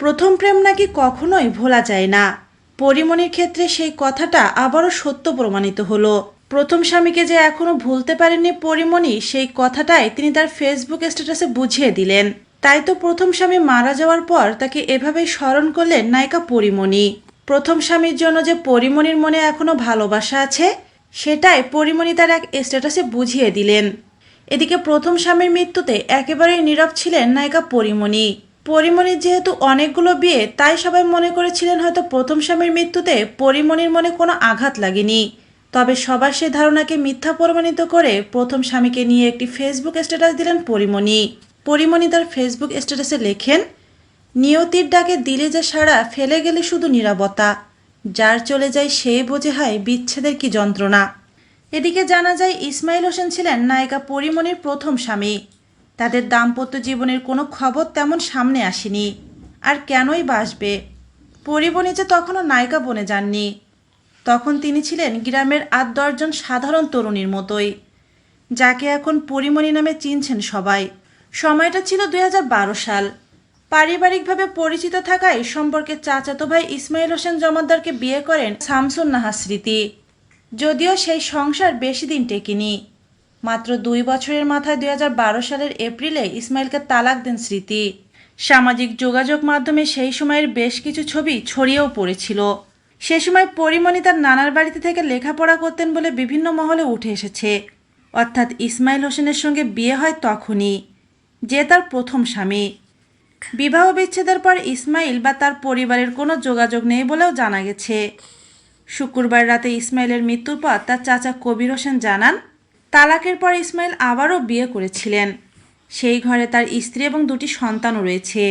প্রথম প্রেম নাকি কখনোই ভোলা যায় না। পরিমণির ক্ষেত্রে সেই কথাটা আবারও সত্য প্রমাণিত হলো। প্রথম স্বামীকে যে এখনও ভুলতে পারেননি পরিমণি সেই কথাটাই তিনি তার ফেসবুক স্ট্যাটাসে বুঝিয়ে দিলেন। তাই তো প্রথম স্বামী মারা যাওয়ার পর তাকে এভাবেই স্মরণ করলেন নায়িকা পরিমণি প্রথম স্বামীর জন্য যে পরিমণির মনে এখনও ভালোবাসা আছে, সেটাই পরিমণি তার এক স্ট্যাটাসে বুঝিয়ে দিলেন। এদিকে প্রথম স্বামীর মৃত্যুতে একেবারেই নীরব ছিলেন নায়িকা পরিমণি পরিমণির যেহেতু অনেকগুলো বিয়ে, তাই সবাই মনে করেছিলেন হয়তো প্রথম স্বামীর মৃত্যুতে পরিমণির মনে কোনো আঘাত লাগেনি। তবে সবার সে ধারণাকে মিথ্যা প্রমাণিত করে প্রথম স্বামীকে নিয়ে একটি ফেসবুক স্ট্যাটাস দিলেন পরিমণি। পরিমণি তার ফেসবুক স্ট্যাটাসে লেখেন, নিয়তির ডাকে দিলে যে সাড়া, ফেলে গেলে শুধু নীরবতা। যার চলে যায় সে বোঝে হয় বিচ্ছেদের কি যন্ত্রণা। এদিকে জানা যায়, ইসমাইল হোসেন ছিলেন নায়িকা পরিমণির প্রথম স্বামী। তাদের দাম্পত্য জীবনের কোনো খবর তেমন সামনে আসেনি। আর কেনই বা আসবে? পরিমণি যে তখনও নায়িকা বনে যাননি। তখন তিনি ছিলেন গ্রামের আট দশজন সাধারণ তরুণীর মতোই, যাকে এখন পরিমণি নামে চিনছেন সবাই। সময়টা ছিল দুই হাজার বারো সাল। পারিবারিকভাবে পরিচিত থাকায় সম্পর্কে চাচাতো ভাই ইসমাইল হোসেন জমাদ্দারকে বিয়ে করেন শামসুন নাহা স্মৃতি। যদিও সেই সংসার বেশি দিন টেকেনি। মাত্র দুই বছরের মাথায় দুই হাজার বারো সালের এপ্রিলে ইসমাইলকে তালাক দেন স্মৃতি। সামাজিক যোগাযোগ মাধ্যমে সেই সময়ের বেশ কিছু ছবি ছড়িয়েও পড়েছিল। সে সময় পরিমণি তার নানার বাড়িতে থেকে লেখাপড়া করতেন বলে বিভিন্ন মহলে উঠে এসেছে। অর্থাৎ ইসমাইল হোসেনের সঙ্গে বিয়ে হয় তখনই, যে তার প্রথম স্বামী। বিবাহ বিচ্ছেদের পর ইসমাইল বা তার পরিবারের কোনো যোগাযোগ নেই বলেও জানা গেছে। শুক্রবার রাতে ইসমাইলের মৃত্যুর পর তার চাচা কবির হোসেন জানান তালাকের পর ইসমাইল আবারও বিয়ে করেছিলেন। সেই ঘরে তার স্ত্রী এবং দুটি সন্তানও রয়েছে।